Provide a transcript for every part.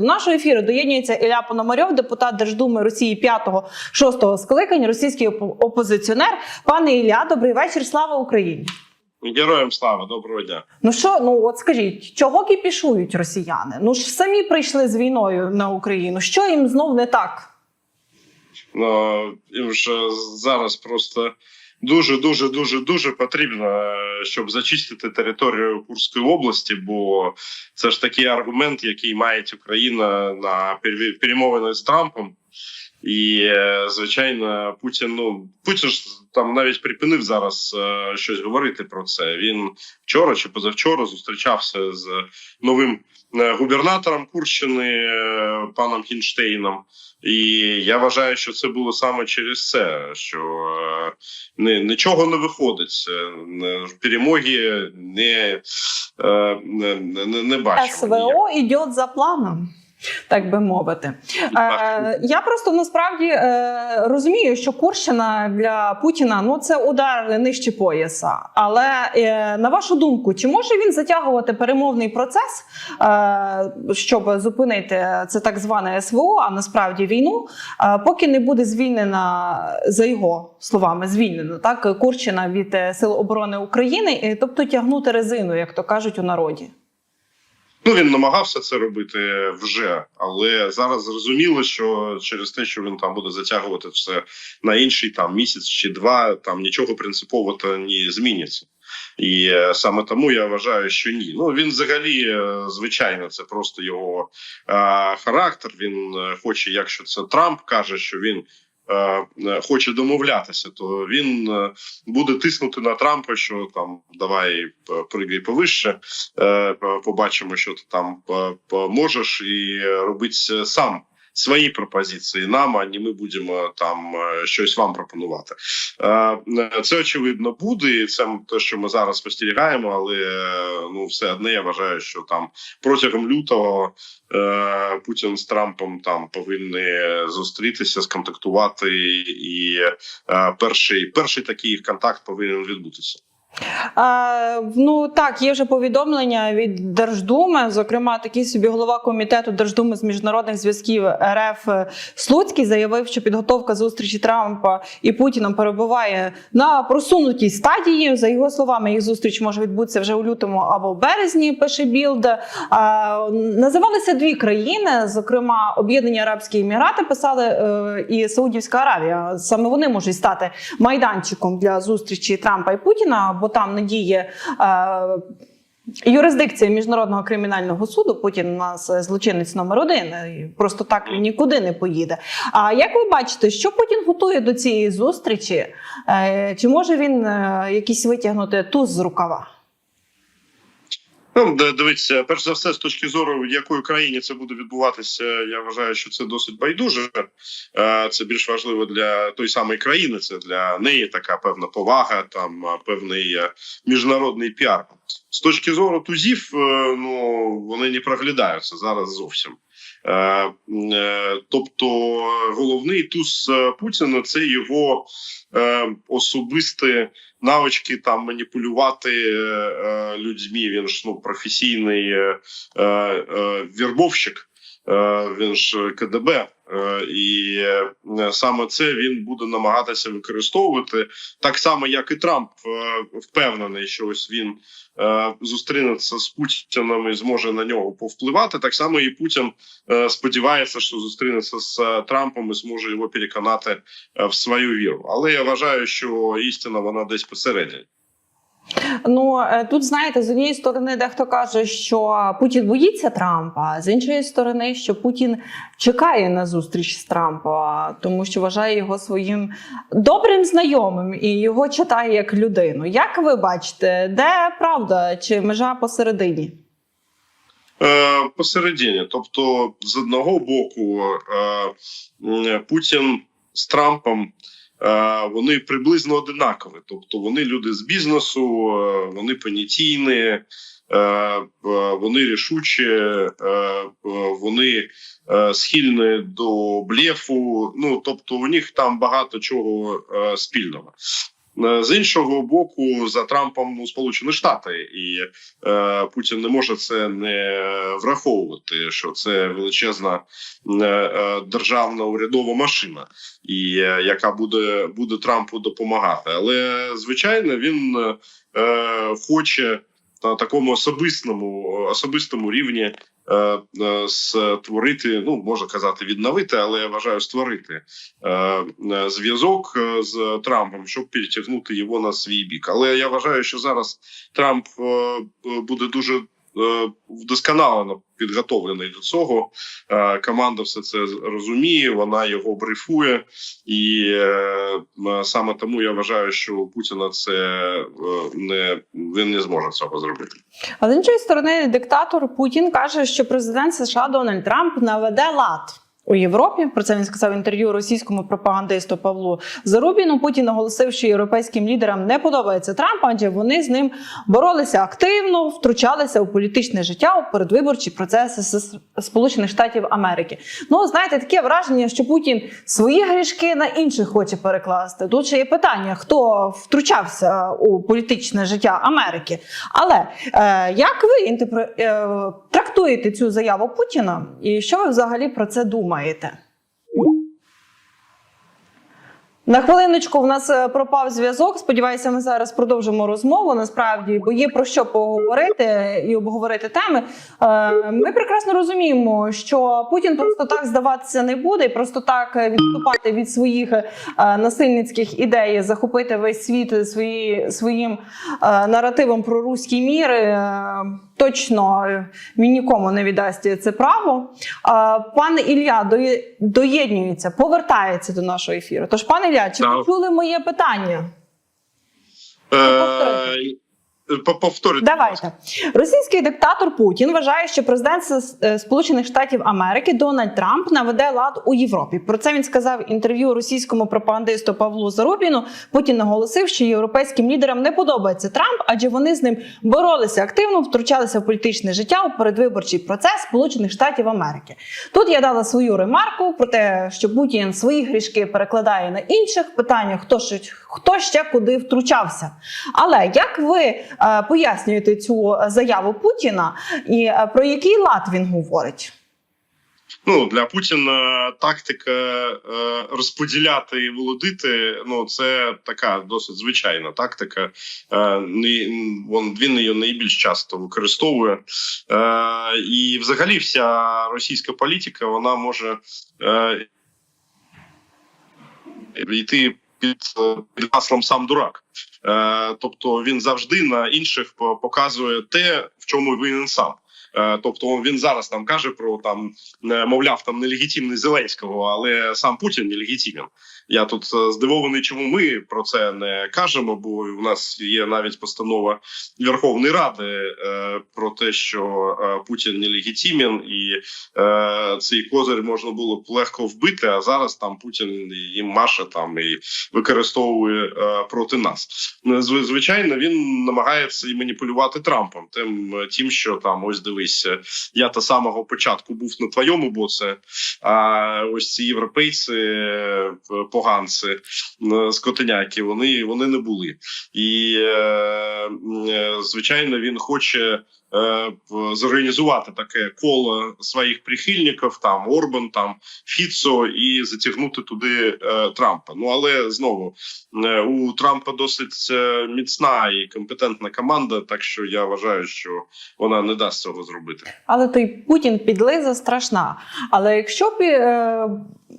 До нашого ефіру доєднується Ілля Пономарьов, депутат Держдуми Росії 5-6 скликань, російський опо- опозиціонер. Пане Ілля, добрий вечір. Слава Україні. Героям слава, доброго дня. Ну що, ну от скажіть, чого кіпішують росіяни? Ну ж самі прийшли з війною на Україну. Що їм знов не так? Ну, їм ж зараз просто дуже, дуже, дуже, дуже потрібно, е, щоб зачистити територію Курської області, бо це ж такий аргумент, який має Україна на пере- перемовини з Трампом. І е, звичайно, Путін ну Путін ж там навіть припинив зараз е, щось говорити про це. Він вчора чи позавчора зустрічався з новим губернатором Курщини паном Хінштейном. І я вважаю, що це було саме через це, що не, нічого не виходить. Е, Перемоги не, е, не, не, не бачимо. СВО йде за планом. Так би мовити, е, я просто насправді е, розумію, що Курщина для Путіна ну це удар нижче пояса. Але е, на вашу думку, чи може він затягувати перемовний процес, е, щоб зупинити це так зване СВО, а насправді війну, е, поки не буде звільнена за його словами, звільнено так Курщина від е, сил оборони України, тобто тягнути резину, як то кажуть у народі. Ну він намагався це робити вже, але зараз зрозуміло, що через те, що він там буде затягувати все на інший там місяць чи два, там нічого принципово то не зміниться. І е, саме тому я вважаю, що ні. Ну він взагалі, е, звичайно, це просто його е, характер. Він е, хоче, якщо це Трамп каже, що він. Е, е, Хоче домовлятися, то він е, буде тиснути на Трампа, що там давай пригай повище, побачимо, що ти там можеш, і робить сам свої пропозиції нам, а не ми будемо там е, щось вам пропонувати. Е, Це очевидно буде, і це те, що ми зараз спостерігаємо, але е, ну все одне я вважаю, що там протягом лютого е, Путін з Трампом там повинні зустрітися, сконтактувати, і е, перший, перший такий контакт повинен відбутися. А, ну так, є вже повідомлення від Держдуми. Зокрема, такий собі голова комітету Держдуми з міжнародних зв'язків РФ Слуцький заявив, що підготовка зустрічі Трампа і Путіном перебуває на просунутій стадії. За його словами, їх зустріч може відбутися вже у лютому або в березні. Пише Білд. А, називалися дві країни, зокрема Об'єднані Арабські Емірати, писали е, і Саудівська Аравія. Саме вони можуть стати майданчиком для зустрічі Трампа і Путіна, бо там не діє. Е, Юрисдикція міжнародного кримінального суду Путін у нас е, злочинець номер один. Просто так нікуди не поїде. А як ви бачите, що Путін готує до цієї зустрічі? Е, Чи може він якісь витягнути туз з рукава? Ну, дивіться, перш за все, з точки зору, в якої країні це буде відбуватися, я вважаю, що це досить байдуже. Е, Це більш важливо для тої самої країни. Це для неї така певна повага, там е, певний е, міжнародний піар. З точки зору тузів, ну вони не проглядаються зараз зовсім. Е, е, Тобто, головний туз е, Путіна це його особисті навички там маніпулювати людьми. Він ж ну професійний е, е, він ж КДБ, е, і е, саме це він буде намагатися використовувати так само, як і Трамп впевнений, що ось він зустрінеться з Путіном і зможе на нього повпливати. Так само і Путін сподівається, що зустрінеться з Трампом і зможе його переконати в свою віру. Але я вважаю, що істина вона десь посередині. Ну е, тут знаєте, з однієї сторони, дехто каже, що Путін боїться Трампа, з іншої сторони, що Путін чекає на зустріч з Трампа, тому що вважає його своїм добрим знайомим і його читає як людину. Як ви бачите, де правда чи межа посередині? Е, посередині. Тобто, з одного боку, е, Путін з Трампом. Е, Вони приблизно одинакові, тобто вони люди з бізнесу, е, вони понятійні, е, вони рішучі, вони схильні до блефу. Ну тобто, у них там багато чого спільного. Е, З іншого боку, за Трампом ну, Сполучені Штати, і е, Путін не може це не враховувати, що це величезна е, е, державна урядова машина, і е, яка буде, буде Трампу допомагати. Але звичайно, він е, хоче на такому особистому особистому рівні е, е, створити, ну можна казати, відновити, але я вважаю створити е, е, зв'язок е, з Трампом, щоб підтягнути його на свій бік. Але я вважаю, що зараз Трамп е, е, буде дуже е, вдосконалено підготовлений до цього. Е, Команда все це розуміє, вона його брифує, і е, саме тому я вважаю, що у Путіна це е, не він не зможе цього зробити. А з іншої сторони, диктатор Путін каже, що президент США Дональд Трамп наведе лад. У Європі про це він сказав інтерв'ю російському пропагандисту Павлу Зарубіну. Путін наголосив, що європейським лідерам не подобається Трамп, адже вони з ним боролися активно, втручалися у політичне життя у передвиборчі процеси Сполучених Штатів Америки. Ну знаєте, таке враження, що Путін свої грішки на інших хоче перекласти. Тут ще є питання, хто втручався у політичне життя Америки. Але е, як ви інтерпре- е, трактуєте цю заяву Путіна, і що ви взагалі про це думаєте? На хвилиночку в нас е, пропав зв'язок. Сподіваюся, ми зараз продовжимо розмову. Насправді, бо є про що поговорити і обговорити теми. Е, Ми прекрасно розуміємо, що Путін просто так здаватися не буде, і просто так е, відступати від своїх насильницьких ідей, захопити весь світ свої, своїм наративом про руський мір. Точно е, він нікому не віддасть це право. Пан Ілля доєднюється, повертається до нашого ефіру. Тож, пане Ілля, чи ви чули моє питання? Е, по- Повторюйте. Давайте російський диктатор Путін вважає, що президент Сполучених Штатів Америки Дональд Трамп наведе лад у Європі. Про це він сказав інтерв'ю російському пропагандисту Павлу Зарубіну. Путін наголосив, що європейським лідерам не подобається Трамп, адже вони з ним боролися активно, втручалися в політичне життя у передвиборчий процес Сполучених Штатів Америки. Тут я дала свою ремарку про те, що Путін свої грішки перекладає на інших питання, хто ж хто ще куди втручався. Але як ви пояснюєте цю заяву Путіна і е, про який лад він говорить? Ну для Путіна тактика е, розподіляти і володити. Ну це така досить звичайна тактика. Е, він, її найбільш часто використовує. Е, і, взагалі, вся російська політика вона може е, йти під, під гаслом сам дурак. Е, тобто він завжди на інших показує те, в чому винен сам. Е, Тобто він зараз там каже про там е, мовляв там нелегітимний Зеленського, але сам Путін нелегітимен. Я тут е, здивований, чому ми про це не кажемо, бо у нас є навіть постанова Верховної Ради е, про те, що е, Путін нелегітимен, і цей козир можна було б легко вбити. А зараз там Путін їм маше там і використовує проти нас. Звичайно, він намагається і маніпулювати Трампом, тим, тим, що там ось дивись, я та самого початку був на твоєму боці, а ось ці європейці, е, поганці, е, скотиняки, вони, вони не були. І е, е, звичайно, він хоче. Е, Зорганізувати таке коло своїх прихильників, там Орбан, там Фіцо, і затягнути туди е, Трампа. Ну але знову е, у Трампа досить міцна і компетентна команда, так що я вважаю, що вона не дасть цього зробити. Але той Путін підлиза страшна. Але якщо б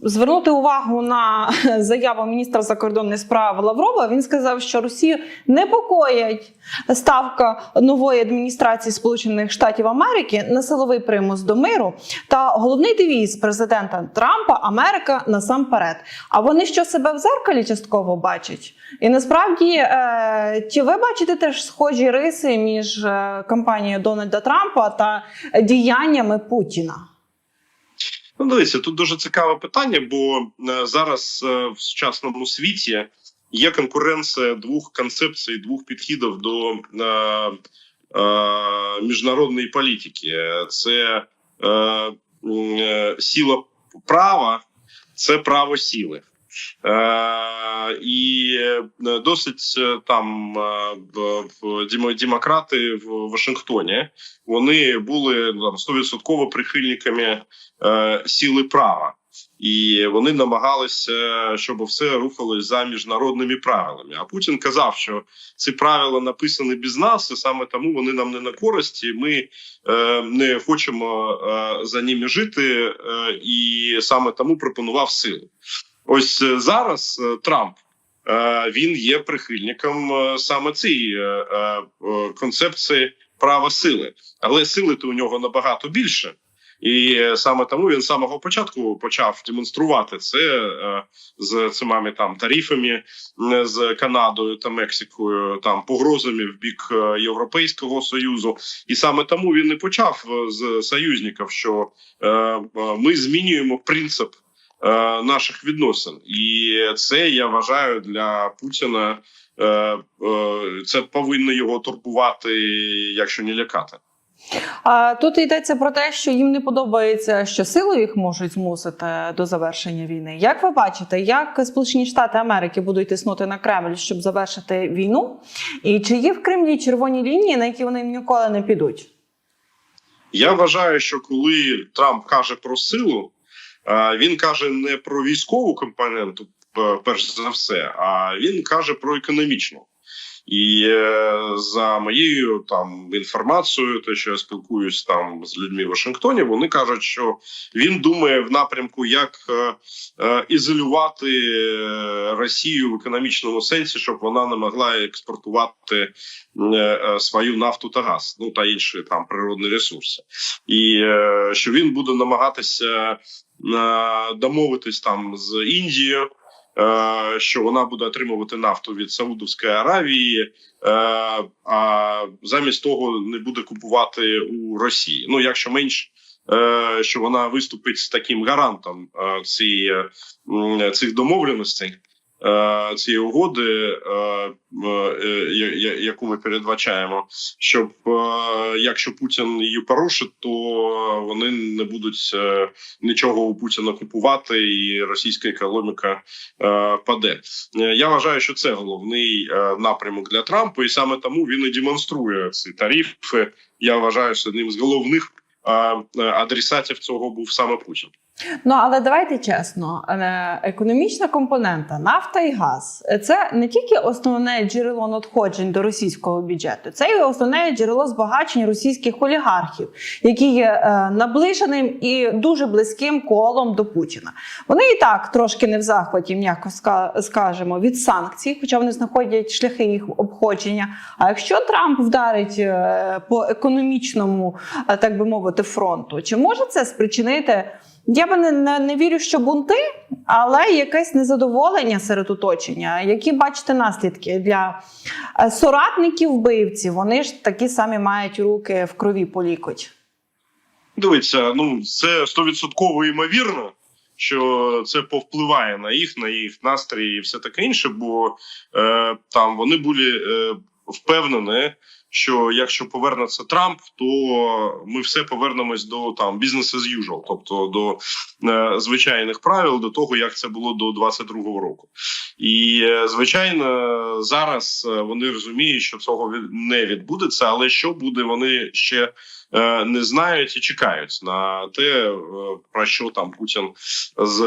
звернути увагу на заяву міністра закордонних справ Лаврова, він сказав, що Росію непокоять ставка нової адміністрації Сполучених Штатів Америки на силовий примус до миру та головний девіз президента Трампа Америка насамперед. А вони що себе в зеркалі частково бачать? І насправді, е, чи ви бачите теж схожі риси між е, кампанією Дональда Трампа та діяннями Путіна? Ну, дивіться, тут дуже цікаве питання, бо е, зараз в сучасному світі є конкуренція двох концепцій, двох підходів до е, міжнародної політики. Це е, е, сила права, це право сили. Е, і е, досить е, там е, демократи в Вашингтоні вони були ну, там стовідсотково прихильниками е, сіли права. І вони намагалися, щоб все рухалось за міжнародними правилами. А Путін казав, що ці правила написані без нас, і саме тому вони нам не на користь. і Ми е, не хочемо е, за ними жити, е, і саме тому пропонував силу. Ось е, зараз е, Трамп. е, Він є прихильником е, саме цієї концепції права сили, але сили то у нього набагато більше. І саме тому він з самого початку почав демонструвати це е, з цими там тарифами е, з Канадою та Мексикою, там погрозами в бік е, Європейського союзу, і саме тому він і почав з союзників, що ми змінюємо принцип наших відносин, і це я вважаю для Путіна. Це повинно його турбувати, якщо не лякати. А тут йдеться про те, що їм не подобається, що силою їх можуть змусити до завершення війни. Як ви бачите, як Сполучені Штати Америки будуть тиснути на Кремль, щоб завершити війну? І чи є в Кремлі червоні лінії, на які вони ніколи не підуть? Я вважаю, що коли Трамп каже про силу, е, він каже не про військову компоненту, перш за все, а він каже про економічну. І е, за моєю там інформацією, те, що я спілкуюсь там з людьми в Вашингтоні, вони кажуть, що він думає в напрямку, як е, е, ізолювати Росію в економічному сенсі, щоб вона не могла експортувати свою нафту та газ, ну та інші там природні ресурси, і що він буде намагатися домовитись там з Індією. Е, Що вона буде отримувати нафту від Саудовської Аравії, е, а замість того не буде купувати у Росії. Ну якщо менш, е, що вона виступить з таким гарантом цієї цих домовленостей, цієї угоди, е, е, яку ми передбачаємо, щоб е, якщо Путін її порушить, то вони не будуть е, нічого у Путіна купувати, і російська економіка е, паде. Е, Я вважаю, що це головний е, напрямок для Трампа, і саме тому він і демонструє ці тарифи. Я вважаю, що одним з головних е, е, адресатів цього був саме Путін. Ну але давайте чесно, е, економічна компонента нафта і газ це не тільки основне джерело надходжень до російського бюджету, це і основне джерело збагачень російських олігархів, які є е, наближеним і дуже близьким колом до Путіна. Вони і так трошки не в захваті, м'яко ска- скажемо, від санкцій, хоча вони знаходять шляхи їх обходження. А якщо Трамп вдарить е, по економічному, так би мовити, фронту, чи може це спричинити? Я би не, не, не вірю, що бунти, але якесь незадоволення серед оточення. Які бачите наслідки для е, соратників вбивців? Вони ж такі самі мають руки в крові по лікоть. Дивіться, ну це стовідсотково ймовірно, що це повпливає на їх, на їх настрій і все таке інше, бо е, там вони були е, впевнені, що якщо повернеться Трамп, то ми все повернемось до там business as usual, тобто до е, звичайних правил, до того як це було до 22-го року. І е, звичайно, зараз е, вони розуміють, що цього не відбудеться, але що буде, вони ще не знають і чекають на те, е, про що там Путін з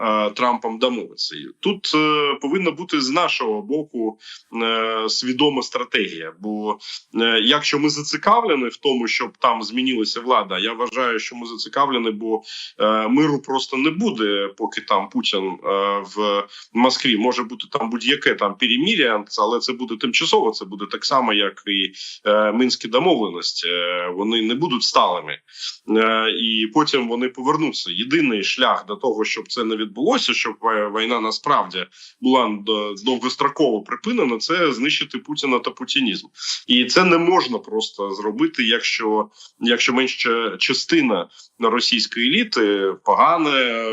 е, Трампом домовиться. Тут е, повинна бути з нашого боку е, свідома стратегія. Бо е, якщо ми зацікавлені в тому, щоб там змінилася влада, я вважаю, що ми зацікавлені, бо е, миру просто не буде, поки там Путін е, в Москві може бути там будь-яке там перемір'я, але це буде тимчасово. Це буде так само, як і е, мінські домовленості. Е, Вони не будуть сталими, е, і потім вони повернуться. Єдиний шлях до того, щоб це не відбулося, щоб е, війна насправді була довгостроково припинена, це знищити Путіна та путінізм, і це не можна просто зробити, якщо якщо менша частина російської еліти погане,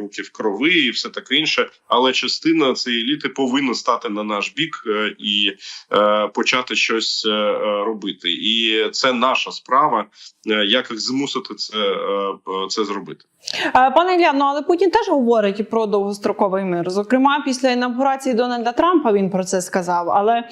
руки в крови і все таке інше, але частина цієї еліти повинна стати на наш бік е, і е, почати щось е, е, робити. І це наша справа. Програма, е, як їх змусити це, е, це зробити. Е, Пане Ілля, ну але Путін теж говорить про довгостроковий мир. Зокрема, після інавгурації Дональда Трампа він про це сказав. Але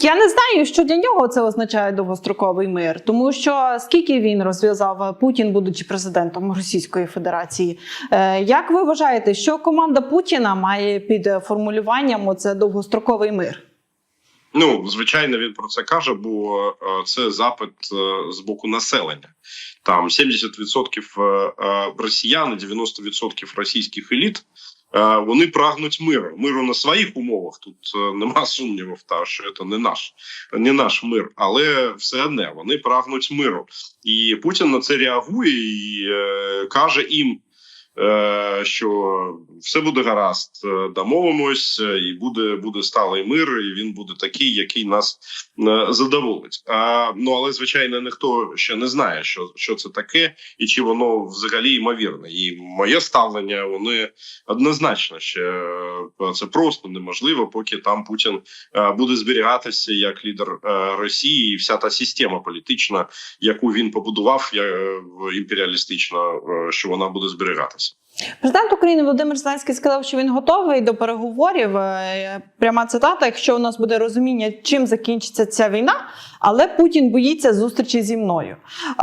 я не знаю, що для нього це означає довгостроковий мир, тому що скільки він розв'язав Путін, будучи президентом Російської Федерації. Е, Як ви вважаєте, що команда Путіна має під формулюванням оце довгостроковий мир? Ну, звичайно, він про це каже, бо е, це запит е, з боку населення. Там 70% е, росіян, і 90% російських еліт. Вони прагнуть миру, миру на своїх умовах. Тут нема сумнівів, та що це не наш, не наш мир, але все одне вони прагнуть миру. І Путін на це реагує і каже їм, що все буде гаразд, е, домовимось, е, і буде, буде сталий мир, і він буде такий, який нас е, задоволить. А, ну але звичайно, ніхто ще не знає, що, що це таке, і чи воно взагалі ймовірне. І моє ставлення вони однозначно ще е, це просто неможливо, поки там Путін е, буде зберігатися як лідер е, Росії, і вся та система політична, яку він побудував, е, е, що вона буде зберігатися. Президент України Володимир Зеленський сказав, що він готовий до переговорів. Е, Пряма цитата: якщо у нас буде розуміння, чим закінчиться ця війна, але Путін боїться зустрічі зі мною. Е,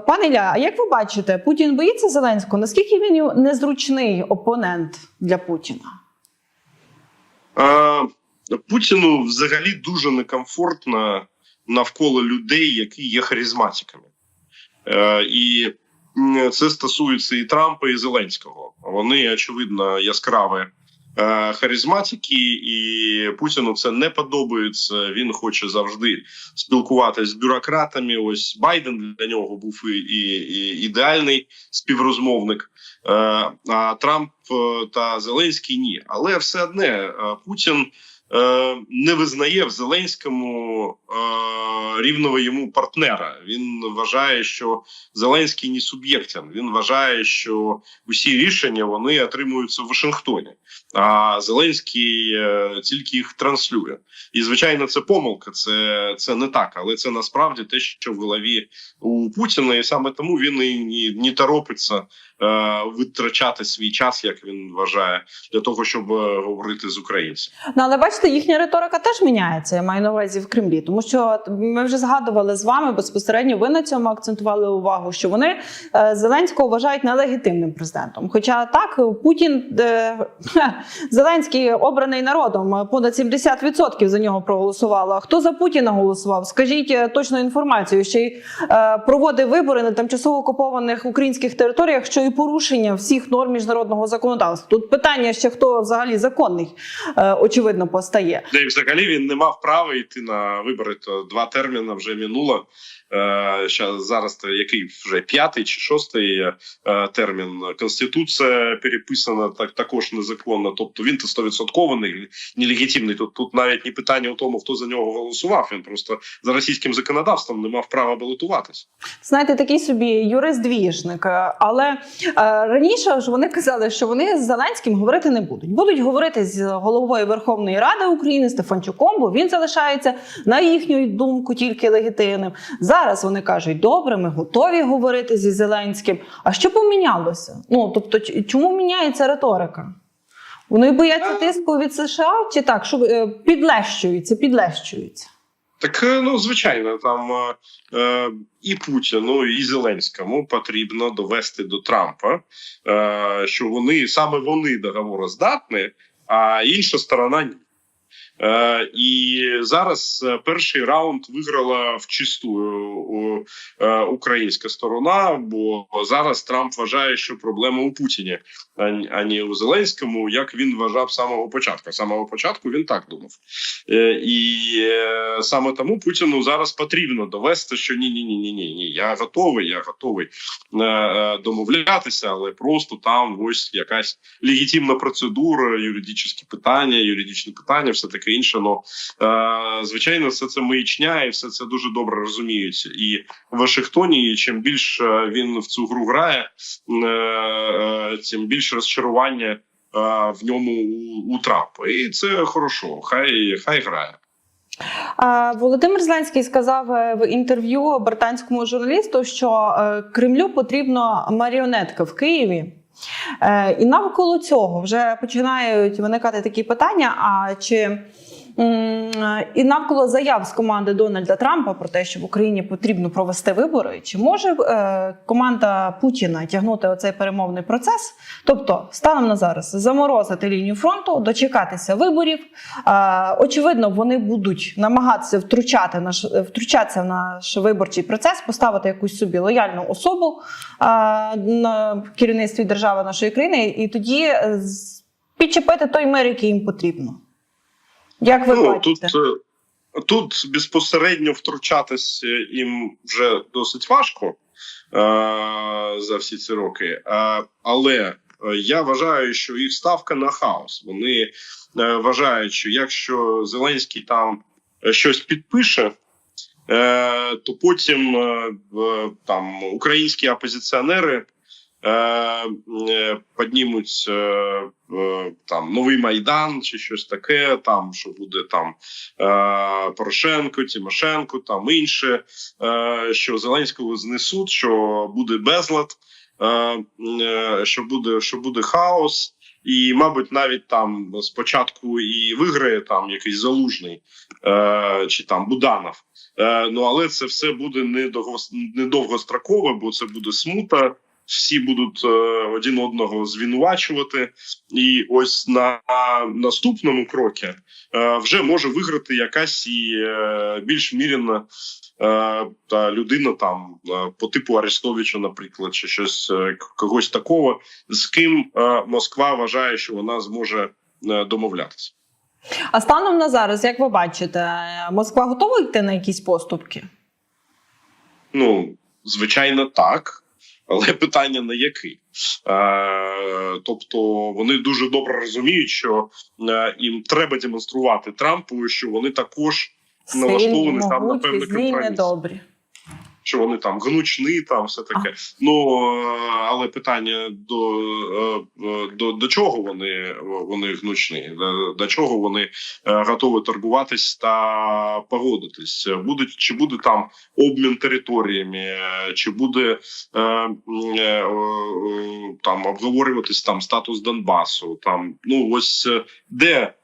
Пане Ілля, а як ви бачите, Путін боїться Зеленського? Наскільки він незручний опонент для Путіна? Е, Путіну взагалі дуже некомфортно навколо людей, які є харизматиками. І це стосується і Трампа, і Зеленського. Вони, очевидно, яскраві е, харизматики, і Путіну це не подобається. Він хоче завжди спілкуватися з бюрократами. Ось Байден для нього був і, і, ідеальний співрозмовник. Е, А Трамп е, та Зеленський ні. Але все одне Путін не визнає в Зеленському е, рівного йому партнера. Він вважає, що Зеленський не суб'єктен. Він вважає, що усі рішення вони отримуються в Вашингтоні, а Зеленський е, тільки їх транслює. І звичайно, це помилка. Це, це не так, але це насправді те, що в голові у Путіна, і саме тому він і не, торопиться е, витрачати свій час, як він вважає, для того, щоб е, говорити з українцями. Ну, але бачите, їхня риторика теж міняється. Я маю на увазі в Кремлі, тому що ми вже згадували з вами безпосередньо. Ви на цьому акцентували увагу, що вони е, Зеленського вважають нелегітимним президентом. Хоча так Путін е, Зеленський обраний народом, понад 70% за нього проголосувало. Хто за Путіна голосував? Скажіть е, точну інформацію, ще й е, проводив вибори на тимчасово окупованих українських територіях, що і порушення всіх норм міжнародного законодавства. Тут питання ще хто взагалі законний, е, очевидно, постає. Де взагалі він не мав права йти на вибори. То два терміни вже минуло. Е, зараз то який вже п'ятий чи шостий е, термін. Конституція переписана так також незаконно. Тобто він то стовідсотково не- нелегітимний. Тут тут навіть не питання у тому, хто за нього голосував. Він просто за російським законодавством не мав права балотуватися. Знаєте, такий собі юрист-двіжник. Е, Але е, раніше ж вони казали, що вони з Зеленським говорити не будуть. Будуть говорити з головою Верховної Ради України Стефанчуком, бо він залишається на їхню думку тільки легітимним. Зараз вони кажуть, добре, ми готові говорити зі Зеленським. А що помінялося? Ну тобто, чому міняється риторика? Вони бояться тиску від США чи так, що е, підлещуються, підлещуються. Так е, ну звичайно, там е, е, і Путіну, і Зеленському потрібно довести до Трампа, е, що вони саме вони договороздатні, а інша сторона ні. Е, і зараз е, перший раунд виграла в чисту е, українська сторона, бо зараз Трамп вважає, що проблема у Путіні, а ні- а не у Зеленському, як він вважав самого початку. Самого початку він так думав. І саме тому Путіну зараз потрібно довести, що ні, ні, ні, ні, ні, ні. Я готовий, я готовий домовлятися, але просто там ось якась легітимна процедура, юридичні питання, юридичні питання, все таке інше. Ну звичайно, все це маячня, і все це дуже добре розуміють. І в Вашингтоні, і чим більше він в цю гру грає, е, е, тим більше розчарування е, в ньому у, Трампа. І це хорошо. Хай хай грає. Володимир Зеленський сказав в інтерв'ю британському журналісту, що Кремлю потрібно маріонетка в Києві. Е, І навколо цього вже починають виникати такі питання: а чи і навколо заяв з команди Дональда Трампа про те, що в Україні потрібно провести вибори, чи може е, команда Путіна тягнути оцей перемовний процес? Тобто, станом на зараз заморозити лінію фронту, дочекатися виборів. Е, очевидно, вони будуть намагатися втручати наш втручатися в наш виборчий процес, поставити якусь собі лояльну особу е, на керівництві держави нашої країни, і тоді е, підчепити той мир, який їм потрібно. Як ви Ну, тут, бачите? е, тут безпосередньо втручатись е, їм вже досить важко е, за всі ці роки. Е, але е, я вважаю, що їх ставка на хаос. Вони е, вважають, що якщо Зеленський там щось підпише. То потім там українські опозиціонери е, е, піднімуть е, там новий майдан чи щось таке, там що буде там Порошенко, Тимошенко, там інше, що Зеленського знесуть, що буде безлад, що буде, що буде хаос. І, мабуть, навіть там спочатку і виграє там якийсь залужний чи там Буданов. Ну але це все буде недовго, недовгострокове, бо це буде смута. Всі будуть е, один одного звинувачувати, і ось на наступному крокі е, вже може виграти якась і е, більш вмірена е, та людина там по типу Арестовича, наприклад, чи щось когось такого, з ким Москва вважає, що вона зможе домовлятися. А станом на зараз, як ви бачите, Москва готова йти на якісь поступки? Ну, звичайно, так. Але питання на який. Е, тобто вони дуже добре розуміють, що е, їм треба демонструвати Трампу, що вони також налаштовані там на певний компроміс. Що вони там гнучні, там все таке. Ну е, але питання до, е, е, до, до чого вони, вони гнучні, до, до чого вони готові торгуватись та погодитись? Буде чи буде там обмін територіями, чи буде там обговорюватись там статус Донбасу? Там ну ось де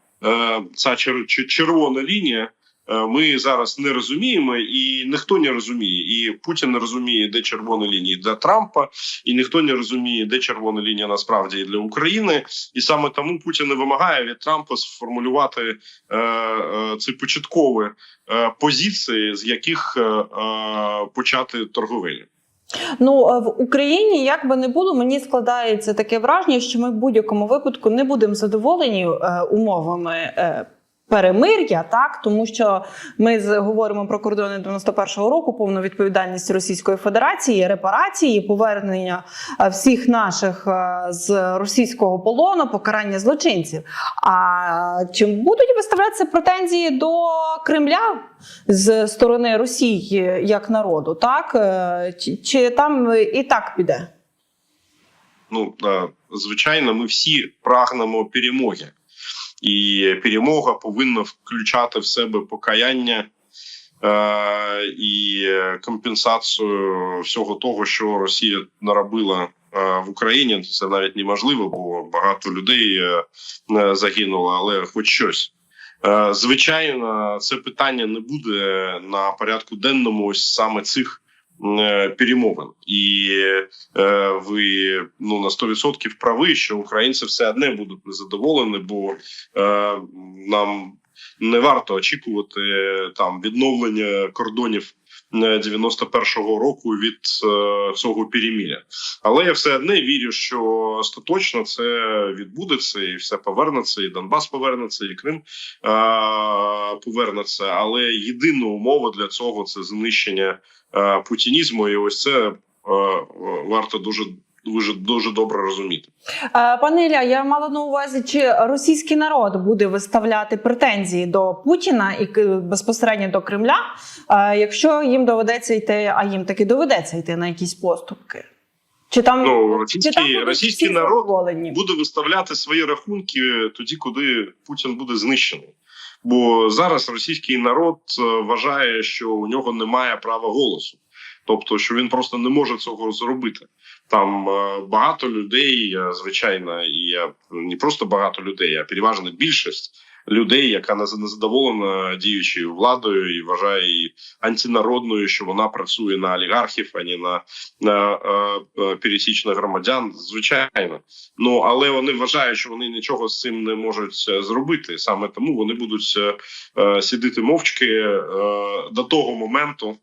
ця чер- чер- червона лінія. Е, Ми зараз не розуміємо, і ніхто не розуміє. І Путін не розуміє, де червона лінія для Трампа, і ніхто не розуміє, де червона лінія насправді для України. І саме тому Путін не вимагає від Трампа сформулювати е, е, ці початкові е, позиції, з яких е, е, почати торговельню. Ну в Україні, як би не було, мені складається таке враження, що ми в будь-якому випадку не будемо задоволені е, умовами. Е, Перемир'я, так тому що ми говоримо про кордони 91-го року, повну відповідальність Російської Федерації, репарації, повернення е, всіх наших е, з російського полону, покарання злочинців. А чи будуть виставлятися претензії до Кремля з сторони Росії як народу? Так Е, чи, чи там і так піде? Ну звичайно, ми всі прагнемо перемоги, і перемога повинна включати в себе покаяння е, і компенсацію всього того, що Росія наробила е, в Україні. Це навіть неможливо, бо багато людей е, е, загинуло, але хоч щось. Звичайно, це питання не буде на порядку денному ось саме цих перемовин, і е, ви ну на 100% праві, що українці все одне будуть незадоволені, бо е, нам не варто очікувати е, там відновлення кордонів 91-го року від е, цього переміря. Але я все одне вірю, що остаточно це відбудеться, і все повернеться, і Донбас повернеться, і Крим е, повернеться. Але єдина умова для цього це знищення е, путінізму, і ось це варто дуже дуже дуже добре розуміти. Е, Пане Ілля, я мала на увазі, чи російський народ буде виставляти претензії до Путіна і безпосередньо до Кремля, е, якщо їм доведеться йти, а їм таки доведеться йти на якісь поступки? Чи там, Ну, чи там російський, російський народ задоволені? буде виставляти свої рахунки тоді, коли Путін буде знищений. Бо зараз російський народ е, вважає, що у нього немає права голосу, тобто що він просто не може цього зробити. Там е, багато людей, е, звичайно, і е, не просто багато людей, а переважна більшість людей, яка не незадоволена діючою владою і вважає її антинародною, що вона працює на олігархів, а не на, на е, пересічних громадян. Звичайно, ну але вони вважають, що вони нічого з цим не можуть зробити. Саме тому вони будуть сидіти мовчки до того моменту.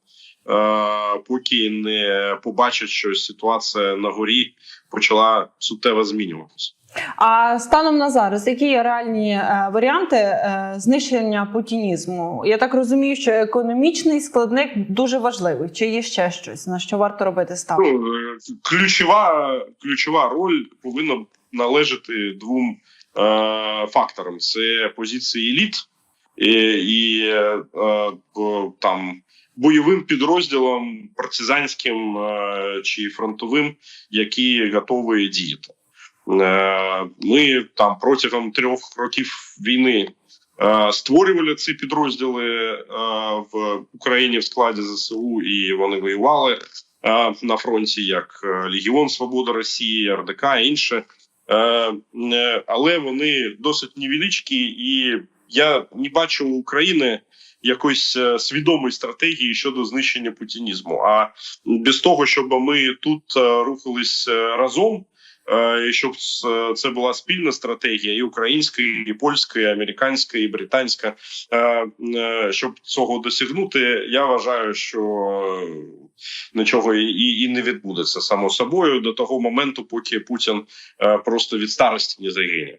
Е, Поки не побачать, що ситуація на горі почала суттєво змінюватися. А станом на зараз, які є реальні е, варіанти е, знищення путінізму? Я так розумію, що економічний складник дуже важливий. Чи є ще щось на що варто робити ставку? Ну, ключова, ключова роль повинна належати двом е, факторам: це позиції еліт і, і е, там бойовим підрозділам партизанським е, чи фронтовим, які готові діяти. Е, Ми там протягом трьох років війни е, створювали ці підрозділи в Україні в складі ЗСУ, і вони воювали на фронті, як Легіон Свобода Росії, РДК і інше. Але вони досить невеличкі, і я не бачу України якоїсь е, свідомої стратегії щодо знищення путінізму. А без того, щоб ми тут е, рухались е, разом. І щоб це- була спільна стратегія, і українська, і польська, і американська, і британська. Щоб цього досягнути, я вважаю, що нічого і, і, не відбудеться само собою до того моменту, поки Путін просто від старості не загине.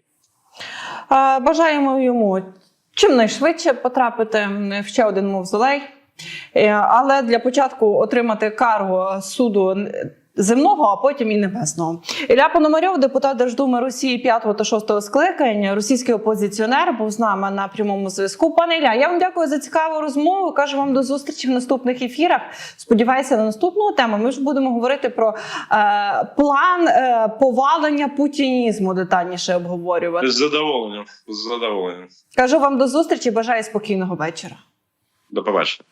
Бажаємо йому чимнайшвидше потрапити в ще один мавзолей, Е, але для початку отримати кару суду земного, а потім і небесного. Ілля Пономарьов, депутат Держдуми Росії 5 та 6 скликання, російський опозиціонер, був з нами на прямому зв'язку. Пане Ілля, я вам дякую за цікаву розмову. Кажу вам до зустрічі в наступних ефірах. Сподіваюся на наступну тему. Ми ж будемо говорити про е, план е, повалення путінізму детальніше обговорювати. З задоволенням. З задоволенням. Кажу вам до зустрічі. Бажаю спокійного вечора. До побачення.